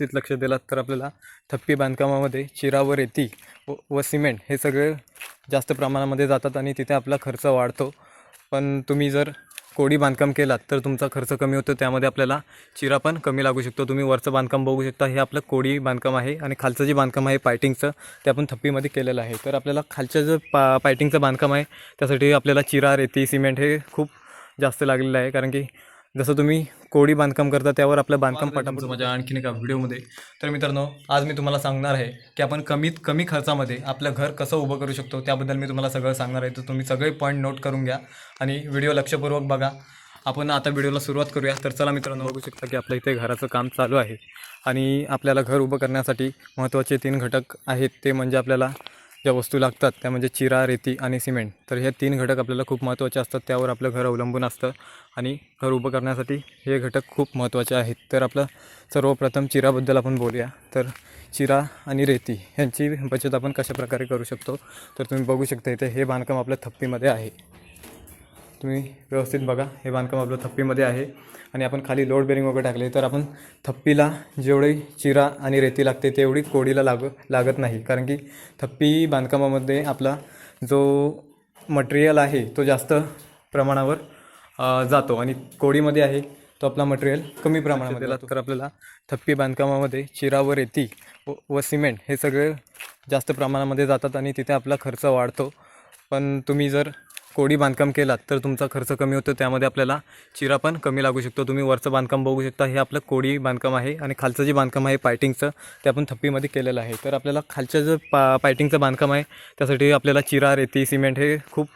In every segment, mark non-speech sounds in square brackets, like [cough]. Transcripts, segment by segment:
व्यवस्थित लक्ष दिलात तर आपल्याला थप्पी बांधकामामध्ये चिरा व रेती व व सिमेंट हे सगळे जास्त प्रमाणामध्ये जातात आणि तिथे आपला खर्च वाढतो. पण तुम्ही जर कोडी बांधकाम केलात तर तुमचा खर्च कमी होतो. त्यामध्ये आपल्याला चिरा पण कमी लागू शकतो. तुम्ही वरचं बांधकाम बघू शकता. हे आपलं कोडी बांधकाम आहे आणि खालचं जे बांधकाम आहे पायटिंगचं ते आपण थप्पीमध्ये केलेलं आहे. तर आपल्याला खालचं जे पा पायटिंगचं बांधकाम आहे त्यासाठी आपल्याला चिरा रेती सिमेंट हे खूप जास्त लागलेलं आहे. कारण की जसं तुम्ही कोडी बांधकाम करता त्यावर आपलं बांधकाम पटापट. माझ्या आणखीन एका व्हिडिओमध्ये. तर मित्रांनो आज मी तुम्हाला सांगणार आहे की आपण कमीत कमी खर्चामध्ये आपलं घर कसं उभं करू शकतो त्याबद्दल मी तुम्हाला सगळं सांगणार आहे. तर तुम्ही सगळे पॉईंट नोट करून घ्या आणि व्हिडिओ लक्षपूर्वक बघा. आपण आता व्हिडिओला सुरुवात करूया. तर चला मित्रांनो बघू शकता की आपल्या इथे घराचं काम चालू आहे आणि आपल्याला घर उभं करण्यासाठी महत्त्वाचे तीन घटक आहेत. ते म्हणजे आपल्याला ज्या वस्तू लागतात त्या म्हणजे चिरा रेती आणि सिमेंट. तर हे तीन घटक आपल्याला खूप महत्त्वाचे असतात. त्यावर आपलं घर अवलंबून असतं आणि घर उभं करण्यासाठी हे घटक खूप महत्त्वाचे आहेत. तर आपलं सर्वप्रथम चिराबद्दल आपण बोलूया. तर चिरा आणि रेती ह्यांची बचत आपण कशा प्रकारे करू शकतो? तर तुम्ही बघू शकता इथे हे बांधकाम आपल्या थप्पीमध्ये आहे. तुम्ही व्यवस्थित बघा. हे बांधकाम आपलं थप्पीमध्ये आहे. आणि आपण खाली लोड बेरिंग वगैरे टाकले तर आपण थप्पीला जेवढी चिरा आणि रेती लागते तेवढी कोडीला लाग लागत नाही. कारण की थप्पी बांधकामामध्ये आपला जो मटेरियल आहे तो जास्त प्रमाणावर जातो. आणि कोडीमध्ये आहे तो आपला मटेरियल कमी प्रमाणामध्ये जातो. तर आपल्याला थप्पी बांधकामामध्ये चिरा व रेती व व सिमेंट हे सगळे जास्त प्रमाणामध्ये जातात आणि तिथे आपला खर्च वाढतो. पण तुम्ही जर कोडी बांधकाम केलात तर तुमचा खर्च कमी होतो त्यामध्ये आपल्याला चिरा पण कमी लागू शकतो. तुम्ही वरचं बांधकाम बघू शकता हे आपलं कोडी बांधकाम आहे आणि खालचं जे बांधकाम आहे पायटिंगचं ते आपण थप्पीमध्ये केलेलं आहे. तर आपल्याला खालचं जे पा पायटिंगचं बांधकाम आहे त्यासाठी आपल्याला चिरा रेती सिमेंट हे खूप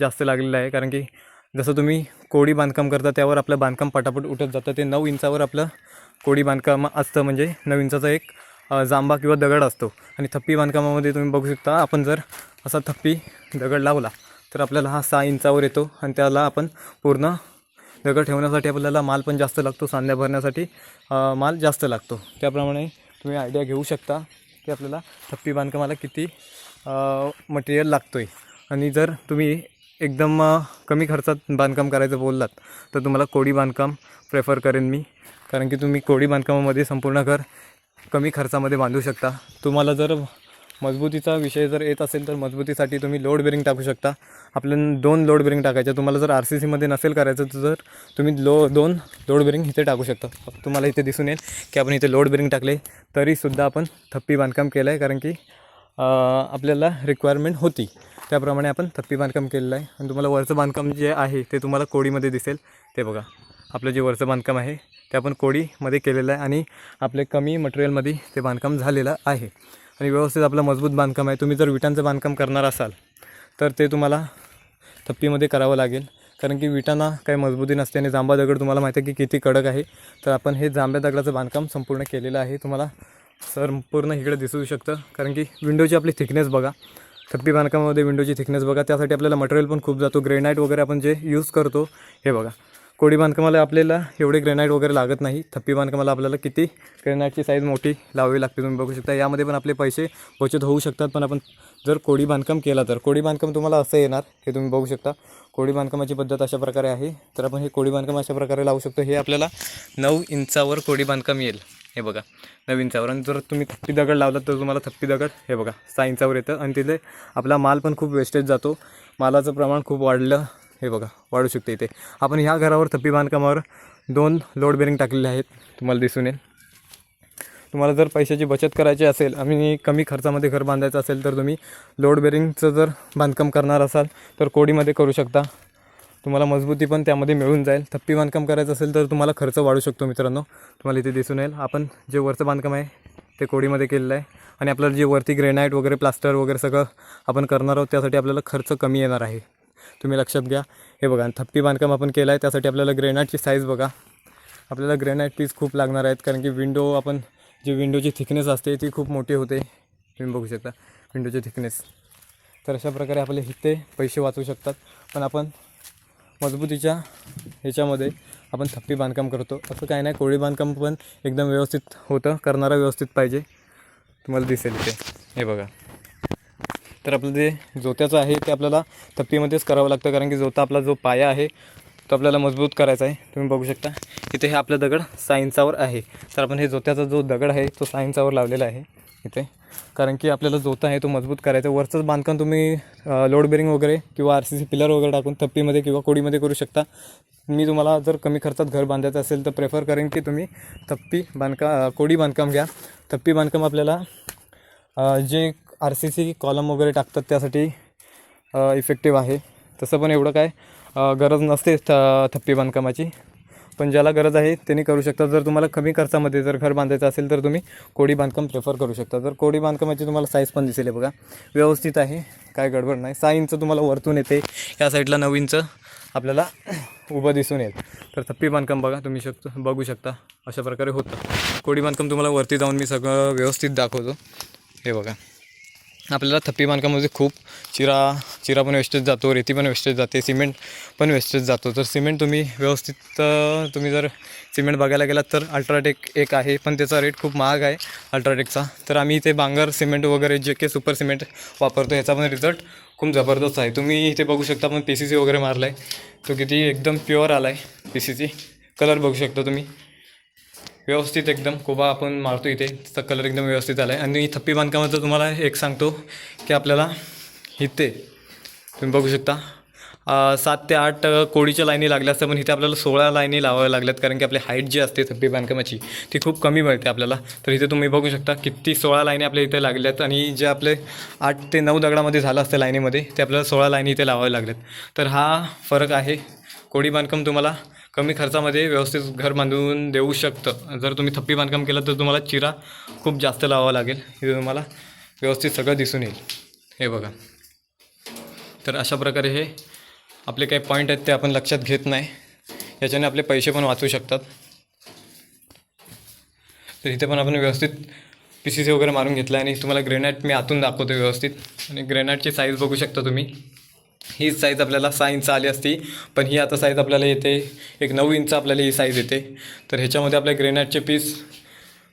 जास्त लागलेलं आहे. कारण की जसं तुम्ही कोडी बांधकाम करता त्यावर आपलं बांधकाम पटापट उठत जातं. ते नऊ इंचावर आपलं कोडी बांधकाम असतं. म्हणजे नऊ इंचाचा एक जांबा किंवा दगड असतो. आणि थप्पी बांधकामामध्ये तुम्ही बघू शकता आपण जर असा थप्पी दगड लावला तर आपल्याला हा सहा इंचावर येतो आणि त्याला आपण पूर्ण दगड ठेवण्यासाठी आपल्याला माल पण जास्त लागतो सांध्या भरण्यासाठी माल जास्त लागतो. त्याप्रमाणे तुम्ही आयडिया घेऊ शकता की आपल्याला थप्पी बांधकामाला किती मटेरियल लागतो आहे आणि जर तुम्ही एकदम कमी खर्चात बांधकाम करायचं बोललात तर तुम्हाला कोडी बांधकाम प्रेफर करेन मी. कारण की तुम्ही कोडी बांधकामामध्ये संपूर्ण घर कमी खर्चामध्ये बांधू शकता. तुम्हाला जर मजबूतीचा विषय जर येत असेल तर मजबूतीसाठी तुम्ही लोड बेरिंग टाकू शकता. आपल्याला दोन लोड बेरिंग टाकायच्या तुम्हाला जर आर सी सीमध्ये नसेल करायचं तर जर तुम्ही लो दोन लोड बेरिंग इथे टाकू शकता. तुम्हाला इथे दिसून येईल की आपण इथे लोड बेरिंग टाकले तरीसुद्धा आपण थप्पी बांधकाम केलं आहे कारण की आपल्याला रिक्वायरमेंट होती. त्याप्रमाणे आपण थप्पी बांधकाम केलेलं आहे. आणि तुम्हाला वरचं बांधकाम जे आहे ते तुम्हाला कोडीमध्ये दिसेल. ते बघा. आपलं जे वरचं बांधकाम आहे ते आपण कोडीमध्ये केलेलं आहे. आणि आपले कमी मटेरियलमध्ये ते बांधकाम झालेलं आहे. आणि व्यवस्थित आपलं मजबूत बांधकाम आहे. तुम्ही जर विटांचं बांधकाम करणार असाल तर ते तुम्हाला थप्पीमध्ये करावं लागेल. कारण की विटांना काही मजबूती नसते आणि जांबा दगड तुम्हाला माहिती आहे की किती कडक आहे. तर आपण हे जांभ्या दगडाचं बांधकाम संपूर्ण केलेलं आहे. तुम्हाला संपूर्ण इकडे दिसू शकतं. कारण की विंडोची आपली थिकनेस बघा. थप्पी बांधकामामध्ये विंडोची थिकनेस बघा. त्यासाठी आपल्याला मटेरियल पण खूप जातो. ग्रेनाईट वगैरे आपण जे यूज करतो हे बघा. कोडी बांधकामाला आपल्याला एवढे ग्रेनाईट वगैरे लागत नाही. थप्पी बांधकामाला आपल्याला किती? ग्रेनाईटची साईज मोठी लावावी लागते तुम्ही बघू शकता. यामध्ये पण आपले पैसे बचत होऊ शकतात. पण आपण जर कोडी बांधकाम केला तर कोडी बांधकाम तुम्हाला असं येणार हे तुम्ही बघू शकता. कोडी बांधकामाची पद्धत अशा प्रकारे आहे. तर आपण हे कोडी बांधकाम अशा प्रकारे लावू शकतो. हे आपल्याला नऊ इंचावर कोडी बांधकाम येईल. हे बघा नऊ इंचावर. आणि जर तुम्ही थप्पी दगड लावला तर तुम्हाला थप्पी दगड हे बघा सहा इंचावर येतं. आणि तिथे आपला माल पण खूप वेस्टेज जातो. मालाचं प्रमाण खूप वाढलं. हे बघा वाढू शकते इथे. आपण ह्या घरावर थप्पी बांधकामावर दोन लोड बेरिंग टाकलेले आहेत. तुम्हाला दिसून येईल. तुम्हाला जर पैशाची बचत करायची असेल आणि कमी खर्चामध्ये घर बांधायचं असेल तर तुम्ही लोड बेरिंगचं जर बांधकाम करणार असाल तर कोडीमध्ये करू शकता. तुम्हाला मजबूती पण त्यामध्ये मिळून जाईल. थप्पी बांधकाम करायचं असेल तर तुम्हाला खर्च वाढू शकतो मित्रांनो. तुम्हाला इथे दिसून येईल. आपण जे वरचं बांधकाम आहे ते कोडीमध्ये केलेलं आहे. आणि आपल्याला जे वरती ग्रेनाईट वगैरे प्लास्टर वगैरे सगळं आपण करणार आहोत त्यासाठी आपल्याला खर्च कमी येणार आहे. तुम्ही लक्षात घ्या. हे बघा थप्पी बांधकाम आपण केलं आहे त्यासाठी आपल्याला ग्रेनाईटची साईज बघा. आपल्याला ग्रेनाईट पीस खूप लागणार आहेत कारण की विंडो आपण जी विंडोची थिकनेस असते ती खूप मोठी होते. तुम्ही बघू शकता विंडोची थिकनेस तर अशा प्रकारे आपले हिते पैसे वाचू शकतात. पण आपण मजबूतीच्या ह्याच्यामध्ये आपण थप्पी बांधकाम करतो. असं काही नाही कोळी बांधकाम पण एकदम व्यवस्थित होतं करणारा व्यवस्थित पाहिजे. तुम्हाला दिसेल इथे हे बघा. तर आपलं जे जोत्याचं आहे ते आपल्याला थप्पीमध्येच करावं लागतं कारण की जोता आपला जो पाया आहे तो आपल्याला मजबूत करायचा आहे. तुम्ही बघू शकता इथे हे आपलं दगड सायन्सावर आहे. तर आपण हे जोत्याचा जो दगड आहे तो सायन्सावर लावलेला आहे इथे. कारण की आपल्याला जोता आहे तो मजबूत करायचा आहे. वरचंच बांधकाम तुम्ही लोड बेरिंग वगैरे किंवा आर सी सी पिलर वगैरे टाकून थप्पीमध्ये किंवा कोडीमध्ये करू शकता. मी तुम्हाला जर कमी खर्चात घर बांधायचं असेल तर प्रेफर करेन की तुम्ही थप्पी बांधका कोडी बांधकाम घ्या. थप्पी बांधकाम आपल्याला जे आर सी सी कॉलम वगैरे टाकतात त्यासाठी इफेक्टिव्ह आहे. तसं पण एवढं काय गरज नसते थ थप्पी बांधकामाची. पण ज्याला गरज आहे त्यांनी करू शकता जर तुम्हाला कमी खर्चामध्ये जर घर बांधायचं असेल तर तुम्ही कोडी बांधकाम प्रेफर करू शकता. तर कोडी बांधकामाची तुम्हाला साईज पण दिसेल आहे बघा. व्यवस्थित आहे काय गडबड नाही. सहा इंच तुम्हाला वरतून येते या साईडला नऊ इंच आपल्याला उभं दिसून येईल. तर थप्पी बांधकाम बघा तुम्ही शकतो बघू शकता. अशा प्रकारे होतं. कोडी बांधकाम तुम्हाला वरती जाऊन मी सगळं व्यवस्थित दाखवतो. हे बघा. आपल्याला थप्पी बांधकामामध्ये खूप चिरा चिरा पण वेस्टेज जातो रेती पण वेस्टेज जाते सिमेंट पण वेस्टेज जातो. तर सिमेंट तुम्ही व्यवस्थित तुम्ही जर सिमेंट बघायला गेलात तर अल्ट्राटेक एक आहे पण त्याचा रेट खूप महाग आहे अल्ट्राटेकचा. तर आम्ही इथे बांगर सिमेंट वगैरे जे के सुपर सिमेंट वापरतो ह्याचा पण रिझल्ट खूप जबरदस्त आहे. तुम्ही इथे बघू शकता पण पी सी सी वगैरे मारला आहे तो किती एकदम प्युअर आला आहे पी सी सी कलर बघू शकता तुम्ही. व्यवस्थित एकदम. कोबा आपण मारतो इथे. त्याचा कलर एकदम व्यवस्थित आला आहे आणि थप्पी बांधकामाचं तुम्हाला एक सांगतो की आपल्याला इथे तुम्ही बघू शकता. सात ते आठ कोळीच्या कोडीच्या लाईनी लागल्या असतात पण इथे आपल्याला सोळा लाईनी लावाव्या लागल्यात कारण की आपली हाईट जी असते थप्पी बांधकामाची ती खूप कमी मिळते आपल्याला. तर इथे तुम्ही बघू शकता किती सोळा लाईनी आपल्या इथे लागल्यात आणि जे आपले आठ ते नऊ दगडामध्ये झालं असतं लाईनीमध्ये ते आपल्याला सोळा लाईनी इथे लावाव्या लागल्यात. तर हा फरक आहे. कोडी बांधकाम तुम्हाला कमी खर्चामध्ये व्यवस्थित घर बांधून देऊ शकतं. जर तुम्ही थप्पी बांधकाम केलं तर तुम्हाला चिरा खूप जास्त लावावा लागेल. हे तुम्हाला व्यवस्थित सगळं दिसून येईल. हे बघा. तर अशा प्रकारे हे आपले काही पॉईंट आहेत ते आपण लक्षात घेत नाही. याच्याने आपले पैसे पण वाचू शकतात. तर इथे पण आपण व्यवस्थित पी सी सी वगैरे मारून घेतलं आणि तुम्हाला ग्रेनाईट मी आतून दाखवतो व्यवस्थित. आणि ग्रेनाईटची साईज बघू शकता तुम्ही. ही साईज आपल्याला सहा इंच आली असती. पण ही आता साईज आपल्याला येते. एक नऊ इंच आपल्याला ही साईज येते. तर ह्याच्यामध्ये आपल्या ग्रेनाईटचे पीस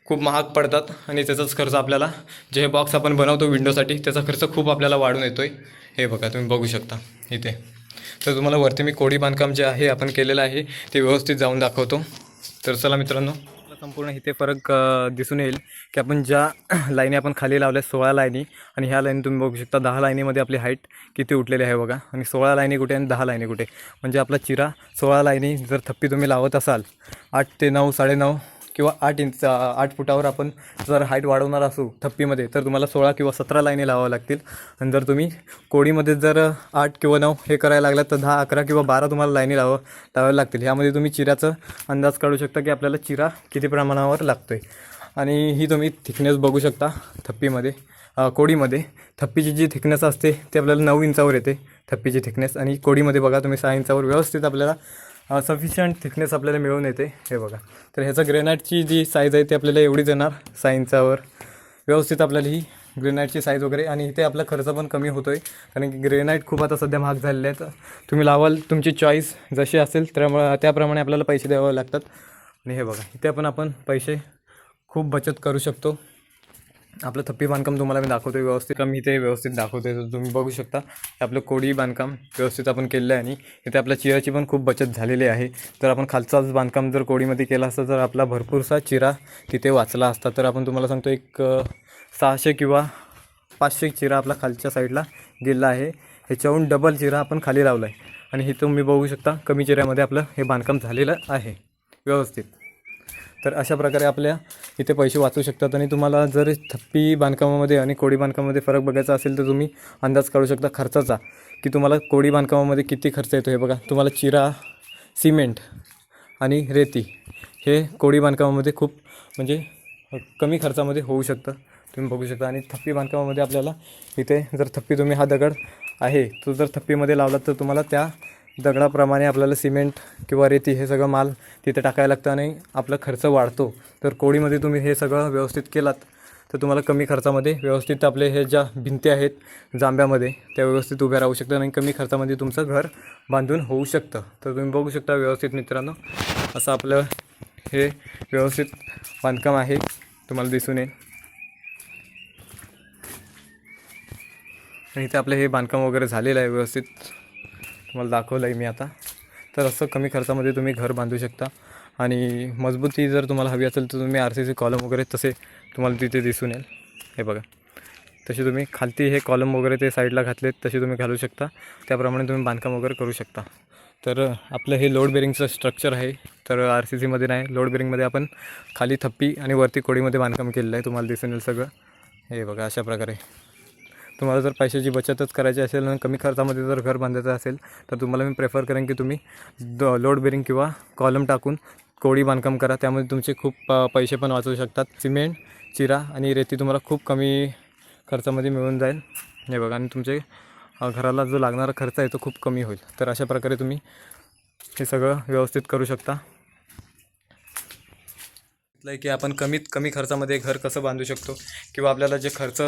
खूप महाग पडतात आणि त्याचाच खर्च आपल्याला जे हे बॉक्स आपण बनवतो विंडोसाठी त्याचा खर्च खूप आपल्याला वाढून येतो आहे हे बघा तुम्ही बघू शकता. इथे. तर तुम्हाला वरती मी कोडी बांधकाम जे आहे आपण केलेलं आहे ते व्यवस्थित जाऊन दाखवतो. तर चला मित्रांनो संपूर्ण इथे फरक दिसून येईल की आपण ज्या [clears throat] लाईनी आपण खाली लावल्या सोळा लाईनी आणि ह्या लाईनी तुम्ही बघू शकता दहा लाईनीमध्ये आपली हाईट किती उठलेली आहे बघा. आणि सोळा लाईनी कुठे आणि दहा लाईनी कुठे. म्हणजे आपला चिरा सोळा लाईनी जर थप्पी तुम्ही लावत असाल आठ ते नऊ साडेनऊ किंवा आठ इंच आठ फुटावर आपण जर हाईट वाढवणार असू थप्पीमध्ये तर तुम्हाला सोळा किंवा सतरा लाईनी लावावं लागतील. आणि जर तुम्ही कोडीमध्ये जर आठ किंवा नऊ हे करायला लागलात तर दहा अकरा किंवा बारा तुम्हाला लाईनी लावा लावायला लागतील. ह्यामध्ये तुम्ही चिराचं अंदाज काढू शकता की आपल्याला चिरा किती प्रमाणावर लागतो आहे आणि ही तुम्ही थिकनेस बघू शकता थप्पीमध्ये. कोडीमध्ये थप्पीची जी थिकनेस असते ती आपल्याला नऊ इंचावर येते थप्पीची थिकनेस आणि कोडीमध्ये बघा तुम्ही सहा इंचावर व्यवस्थित आपल्याला सफिशियंट थिकनेस आपल्याला मिळून येते. हे बघा. तर ह्याचं ग्रेनाईटची जी साईज आहे ती आपल्याला एवढीच येणार सहा व्यवस्थित आपल्याला ही ग्रेनाईटची साईज वगैरे आणि इथे आपला खर्च पण कमी होतो आहे कारण की ग्रेनाईट खूप आता सध्या महाग झालेले आहेत. तुम्ही लावाल तुमची चॉईस जशी असेल त्यामुळे त्याप्रमाणे आपल्याला पैसे द्यावे लागतात. आणि हे बघा इथे पण आपण पैसे खूप बचत करू शकतो. आपलं थप्पी बांधकाम तुम्हाला मी दाखवतो व्यवस्थित. मी इथे व्यवस्थित दाखवतो तर तुम्ही बघू शकता हे आपलं कोडी बांधकाम व्यवस्थित आपण केलेलं आहे आणि इथे आपल्या चिराची पण खूप बचत झालेली आहे. तर आपण खालचाच बांधकाम जर कोडीमध्ये केला असतं तर आपला भरपूरसा चिरा तिथे वाचला असता. तर आपण तुम्हाला सांगतो एक सहाशे किंवा पाचशे चिरा आपला खालच्या साईडला गेला आहे. ह्याच्याहून डबल चिरा आपण खाली लावला आहे आणि हे तुम्ही बघू शकता कमी चिऱ्यामध्ये आपलं हे बांधकाम झालेलं आहे. व्यवस्थित. तर अशा प्रकारे आपल्या इथे पैसे वाचू शकतात आणि तुम्हाला जर थप्पी बांधकामामध्ये आणि कोडी बांधकामामध्ये फरक बघायचा असेल तर तुम्ही अंदाज काढू शकता खर्चाचा की तुम्हाला कोडी बांधकामामध्ये किती खर्च येतो हे बघा. तुम्हाला चिरा सिमेंट आणि रेती हे कोडी बांधकामामध्ये खूप म्हणजे कमी खर्चामध्ये होऊ शकतं. तुम्ही बघू शकता आणि थप्पी बांधकामामध्ये आपल्याला इथे जर थप्पी तुम्ही हा दगड आहे तो जर थप्पीमध्ये लावला तर तुम्हाला त्या दगडाप्रमाणे आपल्याला सिमेंट किंवा रेती हे सगळं माल तिथे टाकायला लागतं आणि आपला खर्च वाढतो. तर कोळीमध्ये तुम्ही हे सगळं व्यवस्थित केलात तर तुम्हाला कमी खर्चामध्ये व्यवस्थित आपले हे ज्या भिंती आहेत जांब्यामध्ये त्या व्यवस्थित उभ्या राहू शकतात आणि कमी खर्चामध्ये तुमचं घर बांधून होऊ शकतं. तर तुम्ही बघू शकता व्यवस्थित मित्रांनो असं आपलं हे व्यवस्थित बांधकाम आहे. तुम्हाला दिसून येईल. आणि इथे आपलं हे बांधकाम वगैरे झालेलं आहे व्यवस्थित. तुम्हाला दाखवलं आहे मी आता. तर असं कमी खर्चामध्ये तुम्ही घर बांधू शकता. आणि मजबूती जर तुम्हाला हवी असेल तर तुम्ही आर सी सी कॉलम वगैरे तसे तुम्हाला तिथे दिसून येईल. हे बघा. तसे तुम्ही खालती हे कॉलम वगैरे ते साईडला घातलेत तसे तुम्ही घालू शकता. त्याप्रमाणे तुम्ही बांधकाम वगैरे करू शकता. तर आपलं हे लोड बेरिंगचं स्ट्रक्चर आहे. तर आर सी सीमध्ये नाही लोड बेरिंगमध्ये आपण खाली थप्पी आणि वरती कोडीमध्ये बांधकाम केलेलं आहे. तुम्हाला दिसून येईल सगळं. हे बघा अशा प्रकारे. तुम्हाला जर पैशाची बचतच करायची असेल आणि कमी खर्चामध्ये जर घर बांधायचं असेल तर तुम्हाला मी प्रेफर करेन की तुम्ही द लोड बेरिंग किंवा कॉलम टाकून कोळी बांधकाम करा. त्यामध्ये तुमचे खूप पैसे पण वाचवू शकतात. सिमेंट चिरा आणि रेती तुम्हाला खूप कमी खर्चामध्ये मिळून जाईल. हे बघा आणि तुमचे घराला जो लागणारा खर्च आहे तो खूप कमी होईल. तर अशा प्रकारे तुम्ही हे सगळं व्यवस्थित करू शकता. आहे की आपण कमीत कमी खर्चामध्ये घर कसं बांधू शकतो? किंवा आपल्याला जे खर्च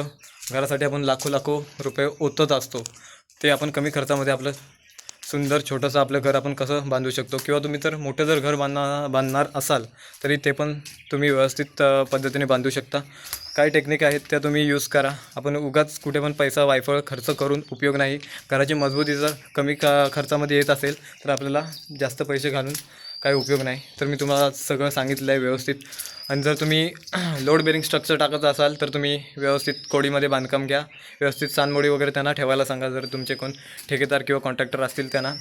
घरासाठी आपण लाखो लाखो रुपये ओतत असतो ते आपण कमी खर्चामध्ये आपलं सुंदर छोटंसं आपलं घर आपण कसं बांधू शकतो? किंवा तुम्ही जर मोठं जर घर बांधणार बांधणार असाल तरी ते पण तुम्ही व्यवस्थित पद्धतीने बांधू शकता. काय टेक्निक आहेत त्या तुम्ही यूज करा. आपण उगाच कुठे पण पैसा वायफळ खर्च करून उपयोग नाही. घराची मजबूती जर कमी क खर्चामध्ये येत असेल तर आपल्याला जास्त पैसे घालून काही उपयोग नाही. तर मी तुम्हाला सगळं सांगितलं आहे व्यवस्थित. आणि जर तुम्ही लोड बेरिंग स्ट्रक्चर टाकत असाल तर तुम्ही व्यवस्थित कोडीमध्ये बांधकाम घ्या. व्यवस्थित सानमोडी वगैरे त्यांना ठेवायला सांगा जर तुमचे कोण ठेकेदार किंवा कॉन्ट्रॅक्टर असतील त्यांना.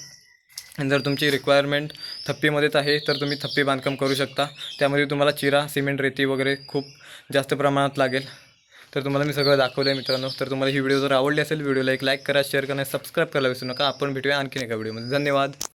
आणि जर तुमची रिक्वायरमेंट थप्पीमध्येच आहे तर तुम्ही थप्पी बांधकाम करू शकता. त्यामध्ये तुम्हाला चिरा सिमेंट रेती वगैरे खूप जास्त प्रमाणात लागेल. तर तुम्हाला मी सगळं दाखवलं आहे मित्रांनो. तर तुम्हाला ही व्हिडिओ जर आवडली असेल व्हिडिओला एक लाईक करा शेअर करा सबस्क्राईब करायला विसरू नका. आपण भेटूया आणखीन एका व्हिडिओमध्ये धन्यवाद.